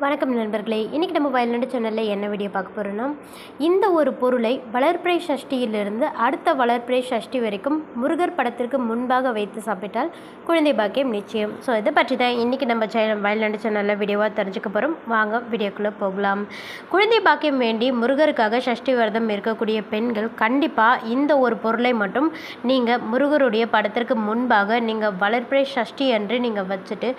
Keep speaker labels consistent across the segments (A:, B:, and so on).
A: வணக்கம் நண்பர்களே. இன்றைக்கி நம்ம வயல்நாடு சேனலில் என்ன வீடியோ பார்க்க போகிறோன்னா இந்த ஒரு பொருளை வளர்ப்பிறை சஷ்டியிலிருந்து அடுத்த வளர்ப்பிறை சஷ்டி வரைக்கும் முருகர் படத்திற்கு முன்பாக வைத்து சாப்பிட்டால் குழந்தை பாக்கியம் நிச்சயம். ஸோ இதை பற்றி தான் இன்றைக்கி நம்ம சேனல் வயல்நாடு சேனலில் வீடியோவாக தெரிஞ்சுக்க போகிறோம் வாங்க வீடியோக்குள்ளே போகலாம். குழந்தை பாக்கியம் வேண்டி முருகருக்காக சஷ்டி விரதம் இருக்கக்கூடிய பெண்கள் கண்டிப்பாக இந்த ஒரு பொருளை மட்டும் நீங்கள் முருகருடைய படத்திற்கு முன்பாக நீங்கள் வளர்ப்பிறை சஷ்டி என்று நீங்கள் வச்சுட்டு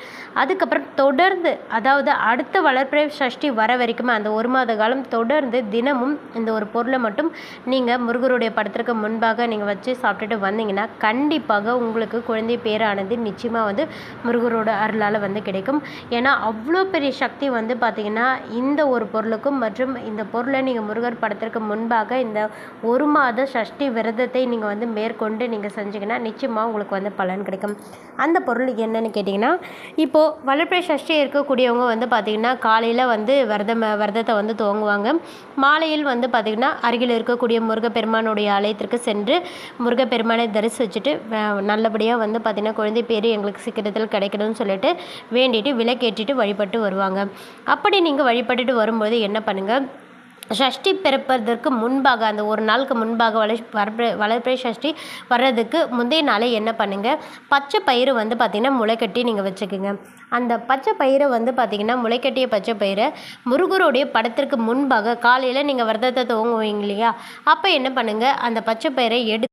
A: அதுக்கப்புறம் தொடர்ந்து அதாவது அடுத்த வளர்ப்பிறை சஷ்டி வர வரைக்குமே அந்த ஒரு மாத காலம் தொடர்ந்து தினமும் இந்த ஒரு பொருளை மட்டும் நீங்கள் முருகருடைய படத்திற்கு முன்பாக நீங்கள் வச்சு சாப்பிட்டுட்டு வந்தீங்கன்னா கண்டிப்பாக உங்களுக்கு குழந்தை பேரானது நிச்சயமாக வந்து முருகரோட அருளால் வந்து கிடைக்கும். ஏன்னா அவ்வளோ பெரிய சக்தி வந்து பார்த்திங்கன்னா இந்த ஒரு பொருளுக்கும் மற்றும் இந்த பொருளை நீங்கள் முருகர் படத்திற்கு முன்பாக இந்த ஒரு மாத சஷ்டி விரதத்தை நீங்கள் வந்து மேற்கொண்டு நீங்கள் செஞ்சிங்கன்னா நிச்சயமாக உங்களுக்கு வந்து பலன் கிடைக்கும். அந்த பொருள் என்னன்னு கேட்டிங்கன்னா இப்போது வளர்ப்பிறை சஷ்டி இருக்கக்கூடியவங்க வந்து பார்த்திங்கன்னா காலையில் வந்து விரதம் விரதத்தை வந்து துவங்குவாங்க. மாலையில் வந்து பார்த்திங்கன்னா அருகில் இருக்கக்கூடிய முருகப்பெருமானுடைய ஆலயத்திற்கு சென்று முருகப்பெருமானை தரிசிச்சுட்டு நல்லபடியாக வந்து பார்த்திங்கன்னா குழந்தை பேர் எங்களுக்கு சீக்கிரத்தில் கிடைக்கணும்னு சொல்லிட்டு வேண்டிட்டு விளக்கேற்றிட்டு வழிபட்டு வருவாங்க. அப்படி நீங்கள் வழிபட்டுட்டு வரும்போது என்ன பண்ணுங்கள் சஷ்டி பிறப்பதற்கு முன்பாக அந்த ஒரு நாளுக்கு முன்பாக வளர் வரப்ப வளர்ப்பிறை சஷ்டி வர்றதுக்கு முந்தைய நாளே என்ன பண்ணுங்கள் பச்சை பயிறு வந்து பார்த்திங்கன்னா முளைக்கட்டி நீங்கள் வச்சுக்கோங்க. அந்த பச்சை பயிரை வந்து பார்த்திங்கன்னா முளைக்கட்டிய பச்சை பயிரை முருகருடைய படத்திற்கு முன்பாக காலையில் நீங்கள் விரதத்தை துவங்குவீங்க இல்லையா? அப்போ என்ன பண்ணுங்கள் அந்த பச்சை பயிரை எடு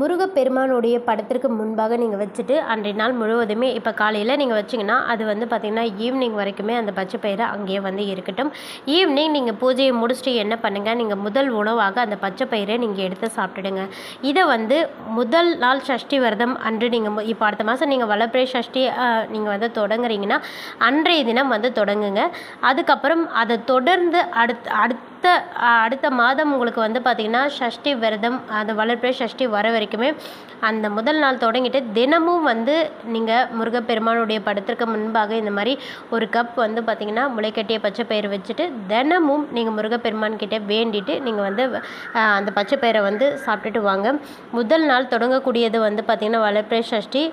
A: முருகப்பெருமானுடைய படத்திற்கு முன்பாக நீங்கள் வச்சுட்டு அன்றைய நாள் முழுவதுமே இப்போ காலையில் நீங்கள் வச்சிங்கன்னா அது வந்து பார்த்திங்கன்னா ஈவினிங் வரைக்குமே அந்த பச்சை பயிறு அங்கேயே வந்து இருக்கட்டும். ஈவினிங் நீங்கள் பூஜையை முடிச்சுட்டு என்ன பண்ணுங்கள் நீங்கள் முதல் உணவாக அந்த பச்சை பயிரை நீங்கள் எடுத்து சாப்பிட்டுடுங்க. இதை வந்து முதல் நாள் சஷ்டி விரதம் அன்று நீங்கள் இப்போ அடுத்த மாதம் நீங்கள் வளப்பிரை சஷ்டி நீங்கள் வந்து தொடங்குறீங்கன்னா அன்றைய தினம் வந்து தொடங்குங்க. அதுக்கப்புறம் அதை தொடர்ந்து அடுத்த அடுத்த அடுத்த மாதம் உங்களுக்கு வந்து பார்த்திங்கன்னா சஷ்டி விரதம் அந்த வளர்ப்பிறை சஷ்டி வர வரைக்குமே அந்த முதல் நாள் தொடங்கிட்டு தினமும் வந்து நீங்கள் முருகப்பெருமானுடைய படத்திற்கு முன்பாக இந்த மாதிரி ஒரு கப் வந்து பார்த்திங்கன்னா முளைக்கட்டிய பச்சை பயிர் வச்சுட்டு தினமும் நீங்கள் முருகப்பெருமான் கிட்டே வேண்டிட்டு நீங்கள் வந்து அந்த பச்சை பயிரை வந்து சாப்பிட்டுட்டு வாங்க. முதல் நாள் தொடங்கக்கூடியது வந்து பார்த்திங்கன்னா வளர்ப்பிறை சஷ்டி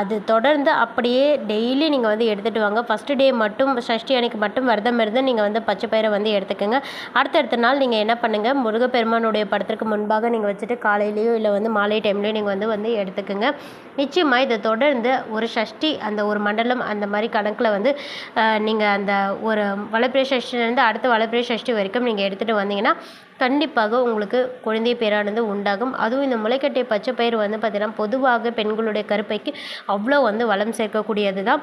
A: அது தொடர்ந்து அப்படியே டெய்லி நீங்கள் வந்து எடுத்துகிட்டு வாங்க. ஃபஸ்ட்டு டே மட்டும் சஷ்டி அன்னைக்கு மட்டும் விரதம் இருந்து நீங்கள் வந்து பச்சை பயிரை வந்து எடுத்துக்கோங்க. அடுத்தடுத்த நாள் நீங்கள் என்ன பண்ணுங்கள் முருகப்பெருமானுடைய படத்திற்கு முன்பாக நீங்கள் வச்சுட்டு காலையிலேயோ இல்லை வந்து மாலை டைம்லேயோ நீங்கள் வந்து வந்து எடுத்துக்கோங்க. நிச்சயமாக இதை தொடர்ந்து ஒரு சஷ்டி அந்த ஒரு மண்டலம் அந்த மாதிரி கணக்கில் வந்து நீங்கள் அந்த ஒரு வளப்பிரிய சஷ்டிலேருந்து அடுத்த வளப்பிரிய சஷ்டி வரைக்கும் நீங்கள் எடுத்துகிட்டு வந்தீங்கன்னா கண்டிப்பாக உங்களுக்கு குழந்தை பேரானது உண்டாகும். அதுவும் இந்த முளைக்கட்டை பச்சை பயிர் வந்து பார்த்திங்கன்னா பொதுவாக பெண்களுடைய கருப்பைக்கு அவ்வளோ வந்து வளம் சேர்க்கக்கூடியது தான்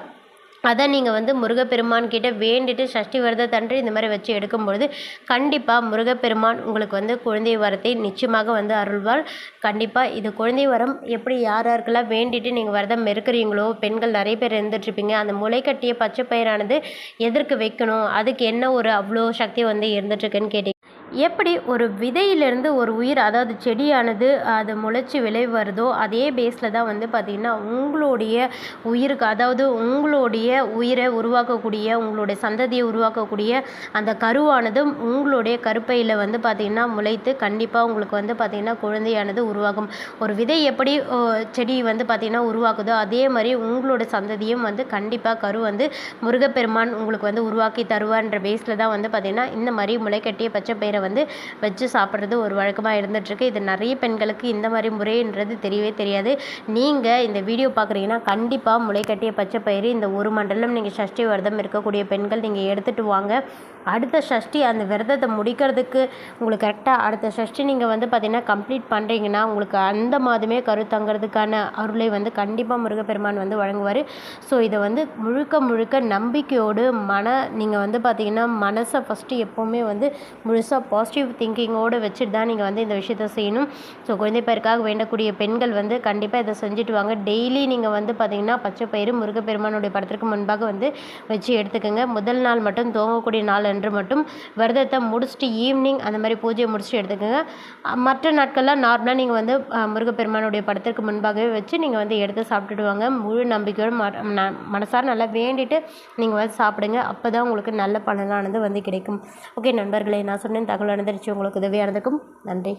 A: அதை நீங்கள் வந்து முருகப்பெருமான் கிட்ட வேண்டிட்டு சஷ்டி விரதத்தன்று இந்த மாதிரி வச்சு எடுக்கும்பொழுது கண்டிப்பாக முருகப்பெருமான் உங்களுக்கு வந்து குழந்தை வரத்தை நிச்சயமாக வந்து அருள்வாள். கண்டிப்பாக இது குழந்தை வரம் எப்படி யார் யாருக்கெல்லாம் வேண்டிட்டு நீங்கள் விரதம் இருக்கிறீங்களோ பெண்கள் நிறைய பேர் இருந்துட்டுருப்பீங்க அந்த முளைக்கட்டிய பச்சை பயிரானது எதற்கு வைக்கணும் அதுக்கு என்ன ஒரு அவ்வளோ சக்தி வந்து இருந்துட்டுருக்குன்னு கேட்டீங்க. எப்படி ஒரு விதையிலிருந்து ஒரு உயிர் அதாவது செடியானது அது முளைச்சி விளை வருதோ அதே பேஸில் தான் வந்து பார்த்திங்கன்னா உங்களுடைய உயிருக்கு அதாவது உங்களுடைய உயிரை உருவாக்கக்கூடிய உங்களுடைய சந்ததியை உருவாக்கக்கூடிய அந்த கருவானது உங்களுடைய கருப்பையில் வந்து பார்த்திங்கன்னா முளைத்து கண்டிப்பாக உங்களுக்கு வந்து பார்த்திங்கன்னா குழந்தையானது உருவாகும். ஒரு விதை எப்படி செடி வந்து பார்த்திங்கன்னா உருவாக்குதோ அதே மாதிரி உங்களோட சந்ததியும் வந்து கண்டிப்பாக கரு வந்து முருகப்பெருமான் உங்களுக்கு வந்து உருவாக்கி தருவான்ற பேஸில் தான் வந்து பார்த்திங்கன்னா இந்த மாதிரி முளைக்கட்டிய பச்சை பயிரை வந்து வச்சு சாப்பிட்றது ஒரு வழக்கமாக இருந்துகிட்ருக்கு இது நிறைய பெண்களுக்கு இந்த மாதிரி முறைன்றது தெரியவே தெரியாது. நீங்கள் இந்த வீடியோ பார்க்குறீங்கன்னா கண்டிப்பாக முளைக்கட்டிய பச்சை பயிறு இந்த ஒரு மண்டலம் நீங்கள் சஷ்டி விரதம் இருக்கக்கூடிய பெண்கள் நீங்கள் எடுத்துகிட்டு வாங்க. அடுத்த சஷ்டி அந்த விரதத்தை முடிக்கிறதுக்கு உங்களுக்கு கரெக்டாக அடுத்த சஷ்டி நீங்கள் வந்து பார்த்திங்கன்னா கம்ப்ளீட் பண்ணுறீங்கன்னா உங்களுக்கு அந்த மாதமே கருத்தங்கிறதுக்கான அருளை வந்து கண்டிப்பாக முருகப்பெருமான் வந்து வழங்குவார். ஸோ இதை வந்து முழுக்க முழுக்க நம்பிக்கையோடு மன நீங்கள் வந்து பார்த்திங்கன்னா மனசை ஃபஸ்ட்டு எப்போவுமே வந்து முழுசாக பாசிட்டிவ் திங்கிங்கோடு வச்சுட்டு தான் நீங்கள் வந்து இந்த விஷயத்த செய்யணும். ஸோ குழந்தை பேருக்காக வேண்டக்கூடிய பெண்கள் வந்து கண்டிப்பாக இதை செஞ்சுட்டு வாங்க. டெய்லி நீங்கள் வந்து பார்த்திங்கன்னா பச்சை பயிறு முருகப்பெருமானுடைய படத்திற்கு முன்பாக வந்து வச்சு எடுத்துக்கோங்க. முதல் நாள் மட்டும் துவங்கக்கூடிய நாள் அன்று மட்டும் விரதத்தை முடிச்சுட்டு ஈவினிங் அந்த மாதிரி பூஜையை முடிச்சுட்டு எடுத்துக்கோங்க. மற்ற நாட்கள்லாம் நார்மலாக நீங்கள் வந்து முருகப்பெருமானுடைய படத்திற்கு முன்பாகவே வச்சு நீங்கள் வந்து எடுத்து சாப்பிட்டுடுவாங்க முழு நம்பிக்கையோடு ம- ந- மனசார நல்லா வேண்டிட்டு நீங்கள் வந்து சாப்பிடுங்க. அப்போ தான் உங்களுக்கு நல்ல பலனானது வந்து கிடைக்கும். ஓகே நண்பர்களே நான் சொன்னேன் தகவல் அனுதரித்து உங்களுக்கு உதவியாக இருந்திருக்கும். நன்றி.